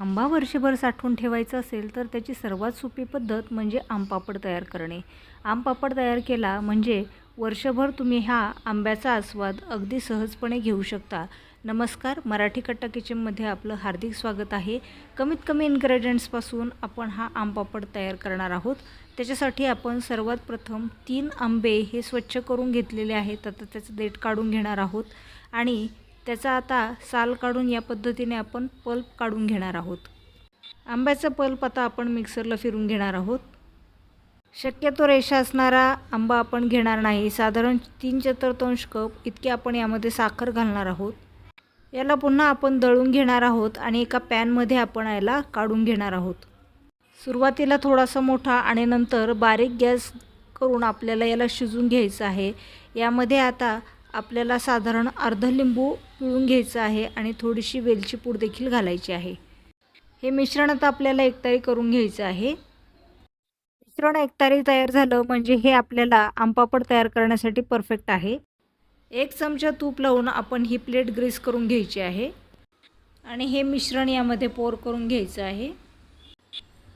आंबा वर्षभर साठवून ठेवायचा असेल तर त्याची सर्वात सोपी पद्धत म्हणजे आमपापड तयार करणे. आमपापड तयार केला म्हणजे वर्षभर तुम्ही हा आंब्याचा आस्वाद अगदी सहजपणे घेऊ शकता. नमस्कार मराठी कट्टा किचनमध्ये आपलं हार्दिक स्वागत आहे. कमीत कमी इन्ग्रेडियंट्सपासून आपण हा आमपापड तयार करणार आहोत. त्याच्यासाठी आपण सर्वात प्रथम तीन आंबे हे स्वच्छ करून घेतलेले आहेत. आता त्याचं देठ काढून घेणार आहोत. आणि त्याचा आता साल काढून या पद्धतीने आपण पल्प काढून घेणार आहोत. आंब्याचं पल्प आता आपण मिक्सरला फिरून घेणार आहोत. शक्यतो रेषा असणारा आंबा आपण घेणार नाही. साधारण तीन चतुर्थांश कप इतके आपण यामध्ये साखर घालणार आहोत. याला पुन्हा आपण दळून घेणार आहोत आणि एका पॅनमध्ये आपण याला काढून घेणार आहोत. सुरुवातीला थोडासा मोठा आणि नंतर बारीक गॅस करून आपल्याला याला शिजून घ्यायचं आहे. यामध्ये आता आपल्याला साधारण अर्ध लिंबू पिळून घ्यायचं आहे आणि थोडीशी वेलची पूड देखील घालायची आहे. हे मिश्रण आता आपल्याला एकतारी करून घ्यायचं आहे. मिश्रण एकतारी तयार झालं म्हणजे हे आपल्याला आंपापड तयार करण्यासाठी परफेक्ट आहे. एक चमचा तूप लावून आपण ही प्लेट ग्रीस करून घ्यायची आहे. आणि हे मिश्रण यामध्ये पोर करून घ्यायचं आहे.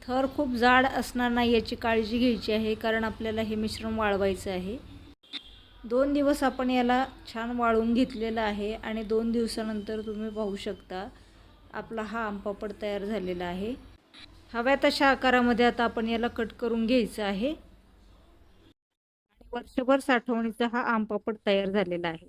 थर खूप जाड असणार नाही याची काळजी घ्यायची आहे कारण आपल्याला हे मिश्रण वाळवायचं आहे. दोन दिवस आपण याला छान वाळवून घेतलेला आहे आणि दोन दिवसानंतर तुम्ही पाहू शकता आपला हा आंपापड तयार झालेला आहे. हव्या तशा आकारामध्ये आता आपण याला कट करून घ्यायचं आहे. वर्षभर साठवणीचा हा आमपापड तयार झालेला आहे.